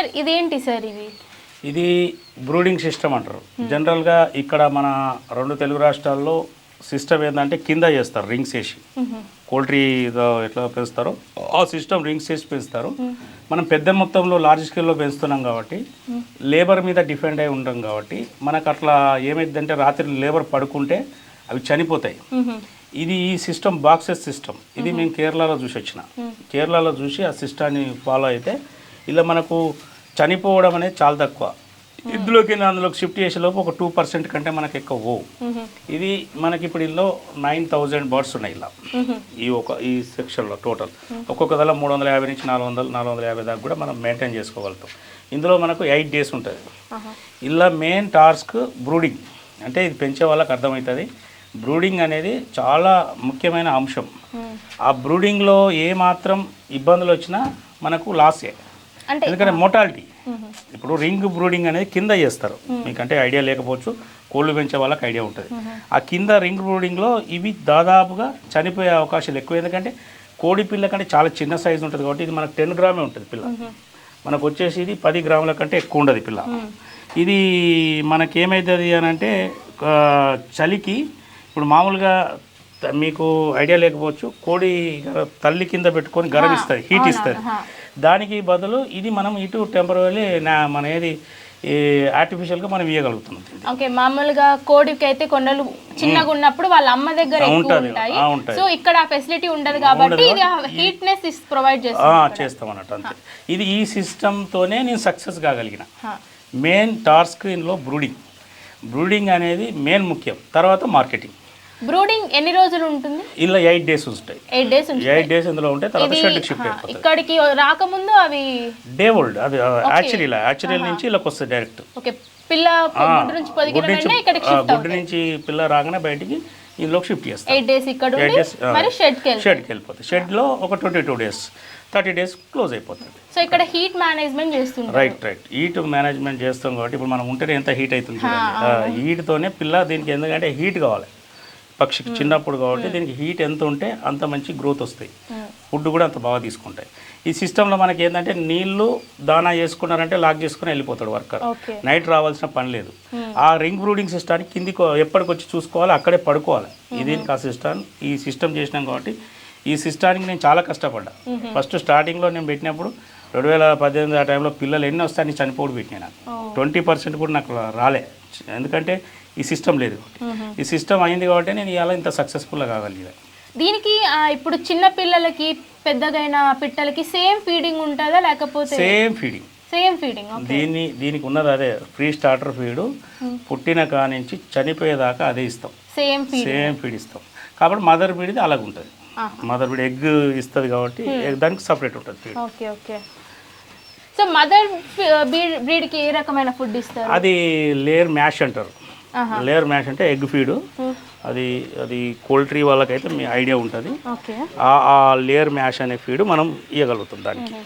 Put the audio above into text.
Sir ఇదేంటి sir ఇవి ఇది బ్రూడింగ్ సిస్టమ్ అంటారు. జనరల్గా ఇక్కడ మన రెండు తెలుగు రాష్ట్రాల్లో సిస్టమ్ ఏంటంటే కింద చేస్తారు రింగ్స్ వేసి పోల్ట్రీ ఎట్లా పెంచుతారో ఆ సిస్టమ్ రింగ్స్ వేసి పెంచుతారు. మనం పెద్ద మొత్తంలో లార్జ్ స్కేల్లో పెంచుతున్నాం కాబట్టి లేబర్ మీద డిపెండ్ అయి ఉంటాం కాబట్టి మనకు అట్లా ఏమైందంటే రాత్రి లేబర్ పడుకుంటే అవి చనిపోతాయి. ఇది ఈ సిస్టమ్ బాక్సెస్ సిస్టమ్. ఇది మేము. కేరళలో చూసి వచ్చిన. కేరళలో చూసి ఆ సిస్టాన్ని ఫాలో అయితే ఇలా మనకు చనిపోవడం అనేది చాలా తక్కువ. ఇందులోకి అందులోకి షిఫ్ట్ చేసేలోపు ఒక టూ పర్సెంట్ కంటే మనకి ఎక్కువ పోవు ఇది మనకి ఇప్పుడు ఇందులో నైన్ థౌజండ్ బర్డ్స్ ఉన్నాయి ఇలా. ఈ ఒక ఈ సెక్షన్లో టోటల్. ఒక్కొక్క దళ మూడు వందల యాభై నుంచి నాలుగు వందలు నాలుగు వందల యాభై దాకా కూడా మనం మెయింటైన్ చేసుకోగలుగుతాం. ఇందులో మనకు ఎయిట్ డేస్ ఉంటుంది. ఇలా మెయిన్ టాస్క్ బ్రూడింగ్. అంటే ఇది పెంచే వాళ్ళకి అర్థమవుతుంది. బ్రూడింగ్ అనేది చాలా ముఖ్యమైన అంశం. ఆ బ్రూడింగ్లో ఏ మాత్రం ఇబ్బందులు వచ్చినా మనకు లాసే. ఎందుకంటే మోటాలిటీ ఇప్పుడు రింగ్ బ్రూడింగ్ అనేది కింద చేస్తారు. మీకంటే ఐడియా లేకపోవచ్చు కోళ్ళు పెంచే వాళ్ళకి ఐడియా ఉంటుంది. ఆ కింద రింగ్ బ్రూడింగ్లో ఇవి దాదాపుగా చనిపోయే అవకాశాలు ఎక్కువ. ఎందుకంటే కోడి పిల్ల కంటే చాలా చిన్న సైజు ఉంటుంది కాబట్టి ఇది మనకు టెన్ గ్రామే ఉంటుంది పిల్ల. మనకు వచ్చేసి ఇది పది గ్రాముల కంటే ఎక్కువ ఉండదు పిల్ల. ఇది మనకేమవుతుంది అని అంటే చలికి ఇప్పుడు మామూలుగా మీకు ఐడియా లేకపోవచ్చు. కోడి తల్లి కింద పెట్టుకొని గరం ఇస్తుంది హీట్ ఇస్తుంది దానికి బదులు ఇది మనం ఇటు టెంపరీ నా మన ఏది ఆర్టిఫిషియల్గా మనం ఇవ్వగలుగుతున్నాం. ఓకే మామూలుగా కోడికి అయితే కొండలు చిన్నగా ఉన్నప్పుడు వాళ్ళ అమ్మ దగ్గర ఉంటాయి. సో ఇక్కడ ఆ ఫెసిలిటీ ఉండదు కాబట్టి ఇది హీట్నెస్ ప్రొవైడ్ ఆ, చేస్తుంది చేస్తాం అన్నట్టు అంతే. ఇది ఈ సిస్టమ్తోనే నేను సక్సెస్ కాగలిగిన. మెయిన్ టార్ స్క్రీన్లో బ్రూడింగ్ బ్రూడింగ్ అనేది మెయిన్ ముఖ్యం. తర్వాత మార్కెటింగ్ బ్రూడింగ్ ఎన్ని రోజులు ఉంటుంది? ఇలా ఎయిట్ డేస్ ఉంటాయి. ఎయిట్ డేస్ ఎయిట్ డేస్ ఇందులో ఉంటాయి తర్వాత షెడ్కి షిఫ్ట్ ఇక్కడికి రాకముందు అవి డే ఓల్డ్ అది యాక్చువల్ యాక్చువల్ నుంచి ఇలాకి వస్తుంది డైరెక్ట్ ఓకే. పిల్ల గుడ్డు నుంచి పొదిగిన గుడ్డు వెంటనే ఇక్కడికి షిఫ్ట్ గుడ్డు నుంచి పిల్ల రాగానే బయటికి ఇందులోకి షిఫ్ట్ చేస్తాం ఎయిట్ డేస్ ఇక్కడ మరి షెడ్కి షెడ్కి వెళ్ళిపోతుంది షెడ్లో ఒక twenty two days thirty days close అయిపోతుంది. సో ఇక్కడ హీట్ మేనేజ్మెంట్ చేస్తుంటారు. రైట్ రైట్ హీట్ మేనేజ్మెంట్ చేస్తాం కాబట్టి ఇప్పుడు మనం ఉంటేనే ఎంత హీట్ అవుతుంది హీట్తోనే పిల్ల దీనికి ఎందుకంటే హీట్ కావాలి. పక్షికి చిన్నప్పుడు కాబట్టి దీనికి హీట్ ఎంత ఉంటే అంత మంచి గ్రోత్ వస్తాయి. ఫుడ్ కూడా అంత బాగా తీసుకుంటాయి. ఈ సిస్టంలో మనకి ఏంటంటే నీళ్ళు దానా చేసుకున్నారంటే లాక్ చేసుకుని వెళ్ళిపోతాడు వర్కర్. నైట్ రావాల్సిన పని లేదు. ఆ రింగ్ బ్రూడింగ్ సిస్టానికి కిందికి ఎప్పటికి వచ్చి చూసుకోవాలి అక్కడే పడుకోవాలి. ఇది ఆ సిస్టమ్ ఈ సిస్టమ్ చేసినాం కాబట్టి ఈ సిస్టానికి నేను చాలా కష్టపడ్డా. ఫస్ట్ స్టార్టింగ్లో నేను పెట్టినప్పుడు రెండు వేల పద్దెనిమిది ఆ టైంలో పిల్లలు ఎన్ని వస్తాయని చనిపోడు పెట్టినా. నాకు ట్వంటీ పర్సెంట్ కూడా నాకు రాలే. ఎందుకంటే ఈ సిస్టమ్ లేదు ఈ సిస్టమ్ అయింది కాబట్టి నేను ఇవాళ ఇంత సక్సెస్ఫుల్గా కాగలిగా దీనికి ఇప్పుడు చిన్న పిల్లలకి పెద్దగైన పిట్టలకి సేమ్ ఫీడింగ్ ఉంటుందా లేకపోతే? సేమ్ ఫీడింగ్ సేమ్ ఫీడింగ్ దీన్ని దీనికి ఉన్నది అదే ఫ్రీ స్టార్టర్ ఫీడు పుట్టిన కానించి చనిపోయేదాకా అదే ఇస్తాం. సేమ్ ఫీడ్ సేమ్ ఫీడ్ ఇస్తాం. కాబట్టి మదర్ బీడ్ది అలాగ ఉంటుంది. మదర్ బీడ్ ఎగ్ ఇస్తుంది కాబట్టి దానికి సపరేట్ ఉంటుంది feed okay okay so mother బ్రీడ్కి ఏ రకమైన ఫుడ్ ఇస్తారు? అది లేయర్ మ్యాష్ అంటారు. లేయర్ మ్యాష్ అంటే ఎగ్ ఫీడ్. అది అది పోల్ట్రీ వాళ్ళకైతే మీ ఐడియా ఉంటుంది. ఆ లేయర్ మ్యాష్ అనే ఫీడ్ మనం ఇవ్వగలుగుతాం దానికి.